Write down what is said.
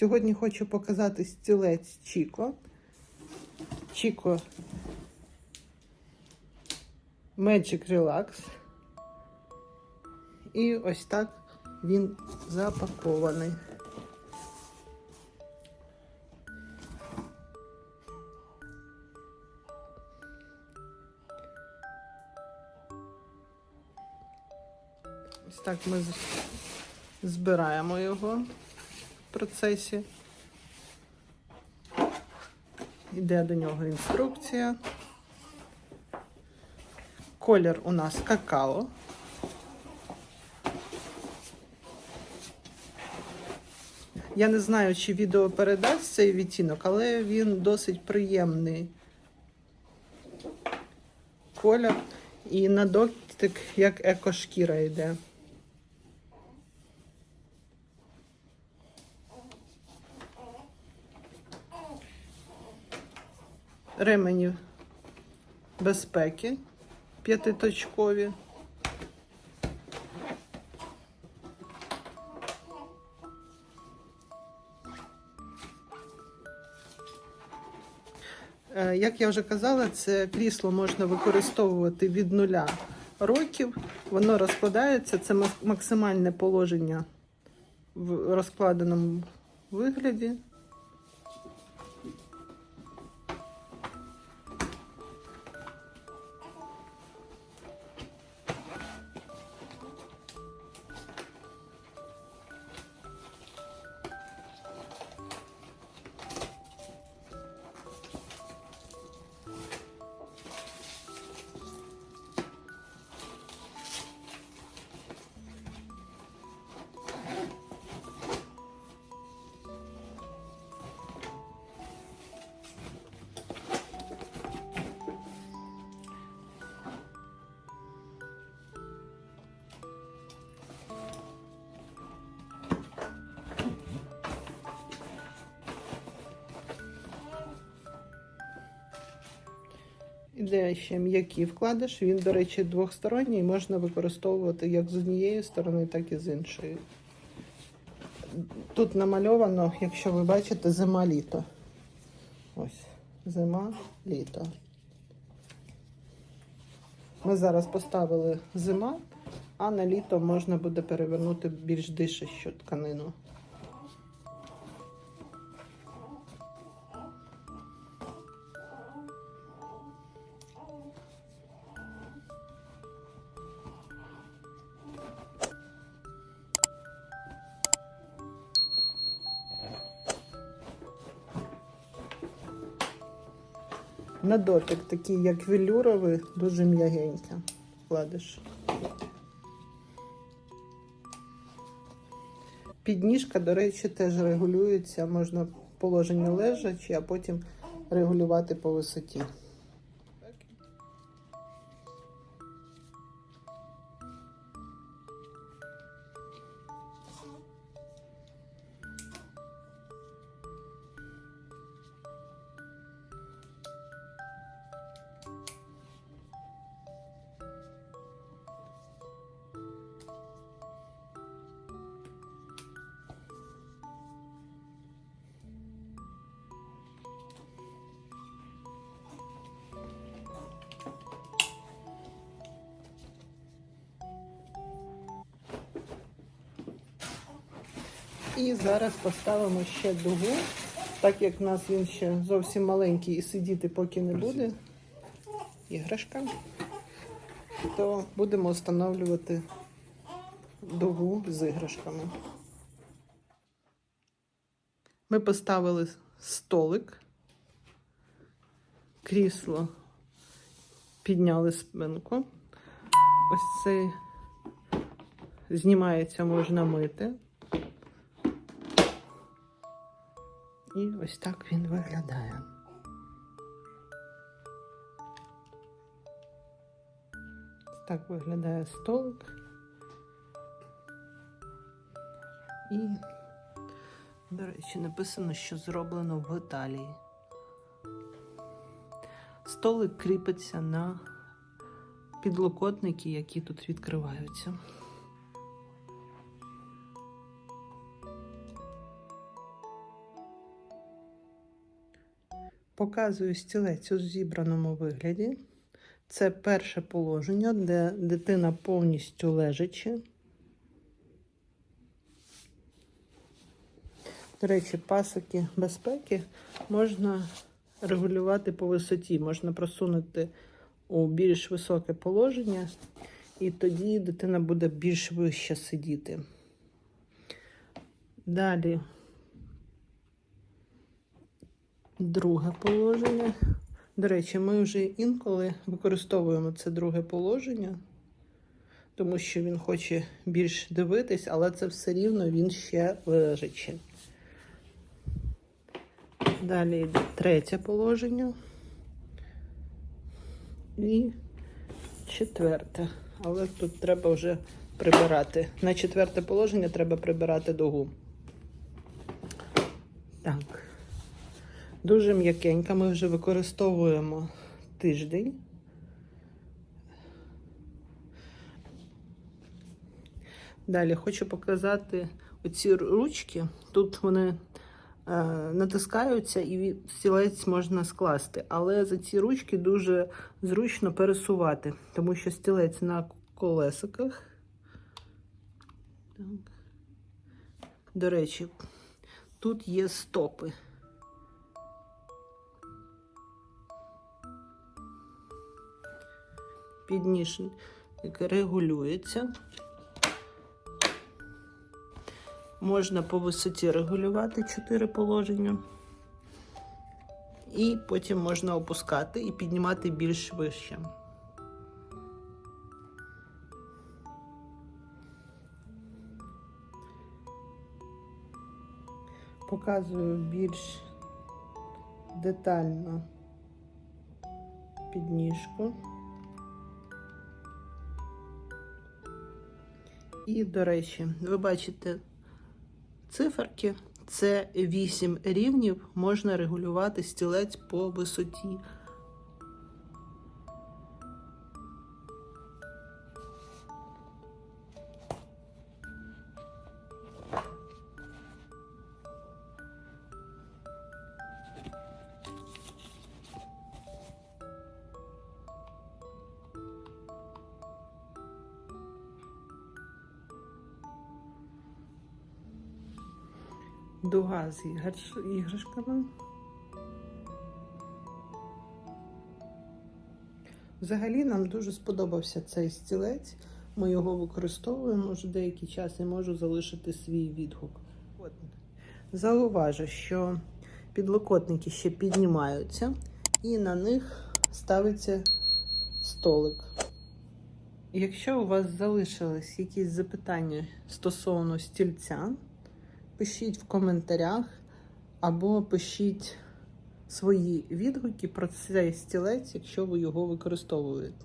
Сьогодні хочу показати стілець Чіко. Чіко Magic Relax. І ось так він запакований. Ось так ми збираємо його процесі. Йде до нього інструкція. Колір у нас какао. Я не знаю, чи відео передасть цей відтінок, але він досить приємний колір. І на дотик як екошкіра йде. Ремені безпеки п'ятиточкові. Е, Як я вже казала, це крісло можна використовувати від нуля років. Воно розкладається, це максимальне положення в розкладеному вигляді. Іде ще м'який вкладиш. Він, до речі, двохсторонній, можна використовувати як з однієї сторони, так і з іншої. Тут намальовано, якщо ви бачите, зима-літо. Ось, зима, літо. Ми зараз поставили зима, а на літо можна буде перевернути більш дишащу тканину. На дотик такий, як велюровий, дуже м'ягеньке. Кладеш. Підніжка, до речі, теж регулюється. Можна положення лежачі, а потім регулювати по висоті. І зараз поставимо ще дугу, так як в нас він ще зовсім маленький і сидіти поки не буде. Іграшка. То будемо встановлювати дугу з іграшками. Ми поставили столик, крісло, підняли спинку. Ось цей знімається, можна мити. І ось так він виглядає. Так виглядає столик. І, до речі, написано, що зроблено в Італії. Столик кріпиться на підлокотники, які тут відкриваються. Показую стілець у зібраному вигляді. Це перше положення, де дитина повністю лежачи. До речі, пасики безпеки можна регулювати по висоті, можна просунути у більш високе положення, і тоді дитина буде більш вище сидіти. Далі друге положення. До речі, ми вже інколи використовуємо це друге положення, тому що він хоче більш дивитись, але це все рівно він ще лежачи. Далі йде третє положення і четверте. Але тут треба вже прибирати. На четверте положення треба прибирати дугу. Так. Дуже м'якенька. Ми вже використовуємо тиждень. Далі хочу показати оці ручки. Тут вони е, натискаються і стілець можна скласти. Але за ці ручки дуже зручно пересувати, тому що стілець на колесиках. Так. До речі, тут є стопи. Підніжник регулюється. Можна по висоті регулювати 4 положення. І потім можна опускати і піднімати більш вище. Показую більш детально підніжку. І, до речі, ви бачите циферки. Це 8 рівнів, можна регулювати стілець по висоті. Дуга з іграшками. Взагалі нам дуже сподобався цей стілець. Ми його використовуємо вже деякий час і можу залишити свій відгук. Зауважу, що підлокотники ще піднімаються, і на них ставиться столик. Якщо у вас залишились якісь запитання стосовно стільця, пишіть в коментарях або пишіть свої відгуки про цей стілець, якщо ви його використовуєте.